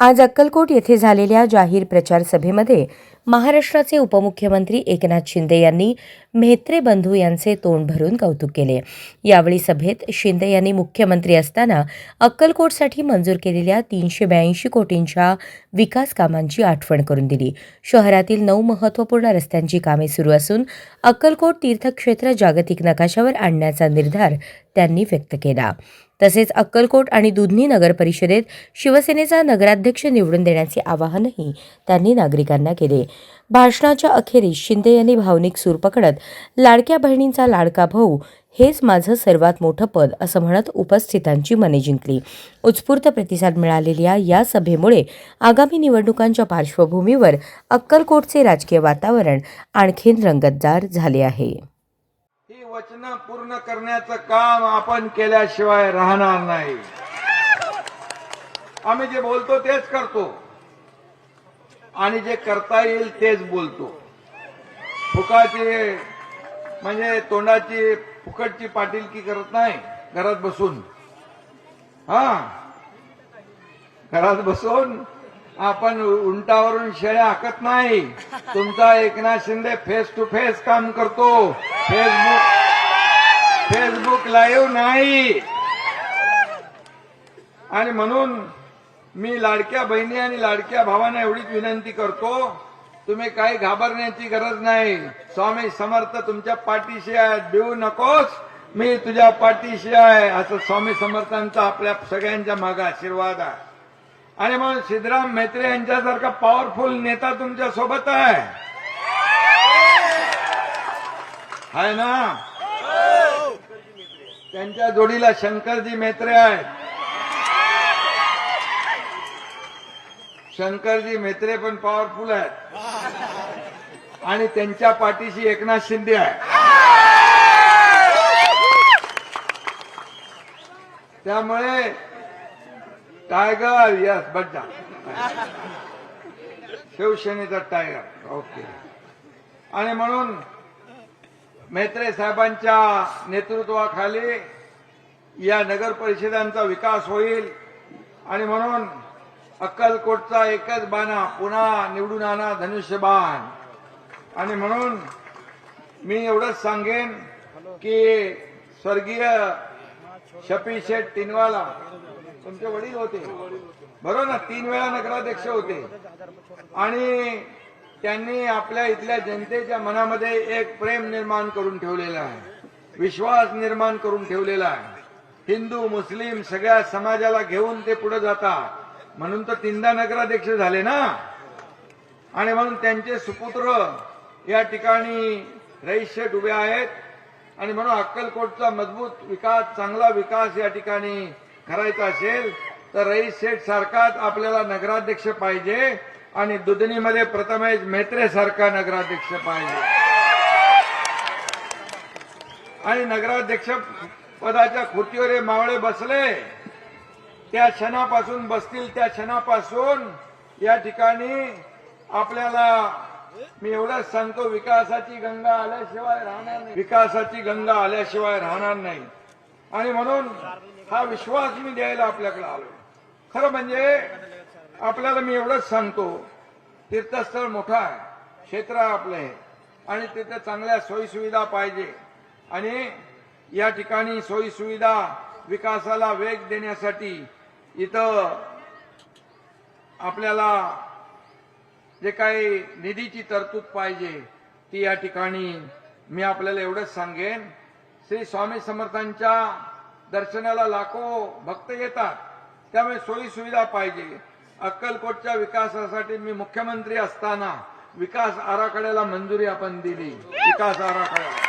आज अक्कलकोट येथे झालेल्या जाहीर प्रचार सभेमध्ये महाराष्ट्राचे उपमुख्यमंत्री एकनाथ शिंदे यांनी म्हेत्रे बंधू यांचे तोंड भरून कौतुक केले. यावेळी सभेत शिंदे यांनी मुख्यमंत्री असताना अक्कलकोटसाठी मंजूर केलेल्या तीनशे ब्याऐंशी कोटींच्या विकास कामांची आठवण करून दिली. शहरातील नऊ महत्त्वपूर्ण रस्त्यांची कामे सुरू असून अक्कलकोट तीर्थक्षेत्र जागतिक नकाशावर आणण्याचा निर्धार त्यांनी व्यक्त केला. तसेच अक्कलकोट आणि दुधनी नगर परिषदेत शिवसेनेचा नगराध्यक्ष निवडून देण्याचे आवाहनही त्यांनी नागरिकांना केले. भाषणाच्या अखेरीस शिंदे यांनी भावनिक सूर पकडत लाडक्या बहिणींचा लाडका भाऊ हेच माझं सर्वात मोठं पद असं म्हणत उपस्थितांची मने जिंकली. उत्स्फूर्त प्रतिसाद मिळालेल्या या सभेमुळे आगामी निवडणुकांच्या पार्श्वभूमीवर अक्कलकोटचे राजकीय वातावरण आणखीन रंगतदार झाले आहे. वचन पूर्ण करण्याचं काम आपण केल्याशिवाय राहणार नाही. आम्ही जे बोलतो तेच करतो. आणि जे करता येईल तेच बोलतो. फुकाची म्हणजे तोंडाची फुकटची पाटीलकी करत नाही घरात बसून. हा. घरात बसून आपण उंटावरून शेळ्या हाकत नाही. तुमचा Eknath Shinde face to face काम करतो. फेसबुक फेसबुक लाईव्ह नाही. आणि म्हणून मी लाडक्या बहिणी आणि लाडक्या भावांना एवढीच विनंती करतो तुम्ही काही घाबरण्याची गरज नाही. स्वामी समर्थ तुमच्या पाठीशी आहे देऊ नकोस. मी तुझ्या पाठीशी आहे असं स्वामी समर्थांचा आपल्या सगळ्यांच्या मागे आशीर्वाद आहे. आणि मग सिद्धराम मेत्रे यांच्यासारखा पॉवरफुल नेता तुमच्यासोबत आहे. आहे ना? त्यांच्या जोडीला शंकरजी मेत्रे आहेत. शंकरजी मेत्रे पण पॉवरफुल आहेत. आणि त्यांच्या पाठीशी एकनाथ शिंदे आहे त्यामुळे टायगर यस बड्डा शिवसेनेचा टायगर ओके आणि म्हणून मेत्रे साहेबांच्या नेतृत्वाखाली या नगर परिषदांचा विकास होईल आणि म्हणून अक्कलकोटचा एकच बाणा पुन्हा निवडून आणा धनुष्यबाण. आणि म्हणून मी एवढंच सांगेन की स्वर्गीय शपी शेठ तिनवाला तुमचे वडील होते. बरोबर ना? तीन वेळा नगराध्यक्ष होते. आणि त्यांनी आपल्या इथल्या जनतेच्या मनामध्ये एक प्रेम निर्माण करून ठेवलेला आहे. विश्वास निर्माण करून ठेवलेला आहे. हिंदू मुस्लिम सगळ्या समाजाला घेऊन ते पुढे जातात. म्हणून तर तीनदा नगराध्यक्ष झाले ना? आणि म्हणून त्यांचे सुपुत्र या ठिकाणी रईस शेठ उभे आहेत. आणि म्हणून अक्कलकोटचा मजबूत विकास चांगला विकास या ठिकाणी करायचा असेल तर रईस शेठ सारखाच आपल्याला नगराध्यक्ष पाहिजे. आणि दुधनीमध्ये प्रथमेश मेत्रे सारखा नगराध्यक्ष पाहिजे. आणि नगराध्यक्ष पदाच्या खुर्चीवर हे मावळे बसले. त्या क्षणापासून बसतील त्या क्षणापासून या ठिकाणी आपल्याला मी एवढंच सांगतो विकासाची गंगा आल्याशिवाय राहणार नाही. विकासाची गंगा आल्याशिवाय राहणार नाही. आणि म्हणून हा विश्वास मी द्यायला आपल्याकडे आलो खरं म्हणजे आपल्याला मी एवढंच सांगतो. तीर्थस्थळ मोठं आहे. क्षेत्र आपलं हे. आणि तिथे चांगल्या सोयीसुविधा पाहिजे. आणि या ठिकाणी सोयीसुविधा विकासाला वेग देण्यासाठी इथं आपल्याला जे काही निधीची तरतूद पाहिजे ती या ठिकाणी मी आपल्याला एवढंच सांगेन. श्री स्वामी समर्थांच्या दर्शनाला लाखो भक्त येतात. त्यामुळे सोयी सुविधा पाहिजे. अक्कलकोटच्या विकासासाठी मी मुख्यमंत्री असताना विकास आराखड्याला मंजुरी आपण दिली. विकास आराखडा.